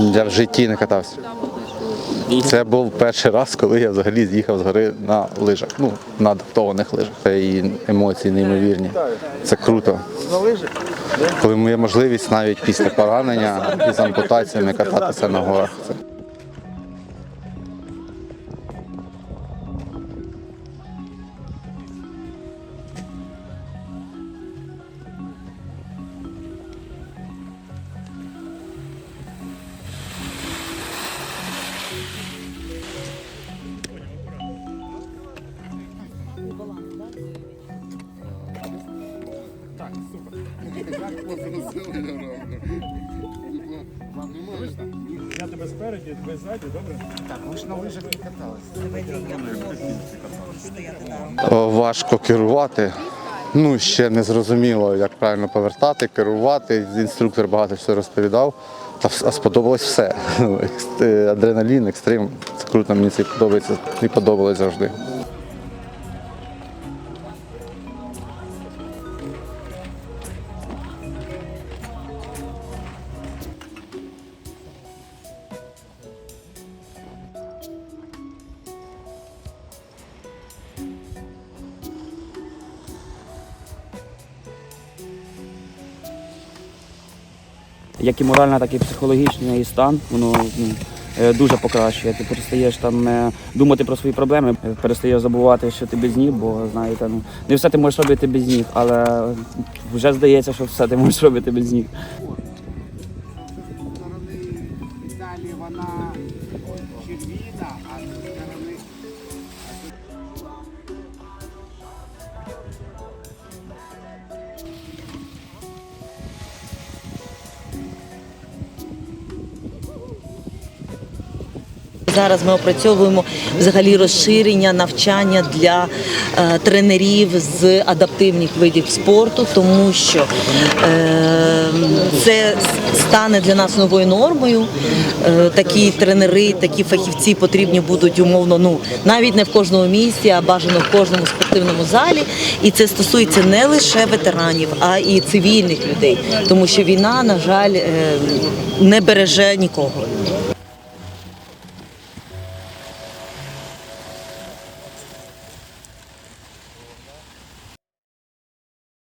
Я в житті не катався. Це був перший раз, коли я взагалі з'їхав з гори на лижах. Ну, на адаптованих лижах. І емоції неймовірні. Це круто. Коли є можливість навіть після поранення і з ампутаціями кататися на горах. Це Я тебе спереді, тебе ззаді, добре? О, важко керувати. Ну, ще не зрозуміло, як правильно повертати, керувати. Інструктор багато все розповідав. Та а сподобалось все. Е, Адреналін, екстрим. Це круто, мені це подобається і подобалось завжди. Як і моральна, так і психологічний стан, воно ну, е, дуже покращує. Ти перестаєш там е, думати про свої проблеми, е, перестаєш забувати, що ти без ніг, бо знаєте, ну не все ти можеш робити без ніг, але вже здається, що все ти можеш робити без ніг. Далі вона червіна, а Зараз ми опрацьовуємо взагалі розширення навчання для е, тренерів з адаптивних видів спорту, тому що е, це стане для нас новою нормою. Е, такі тренери, такі фахівці потрібні будуть умовно, ну навіть не в кожному місті, а бажано в кожному спортивному залі. І це стосується не лише ветеранів, а і цивільних людей, тому що війна, на жаль, не береже нікого.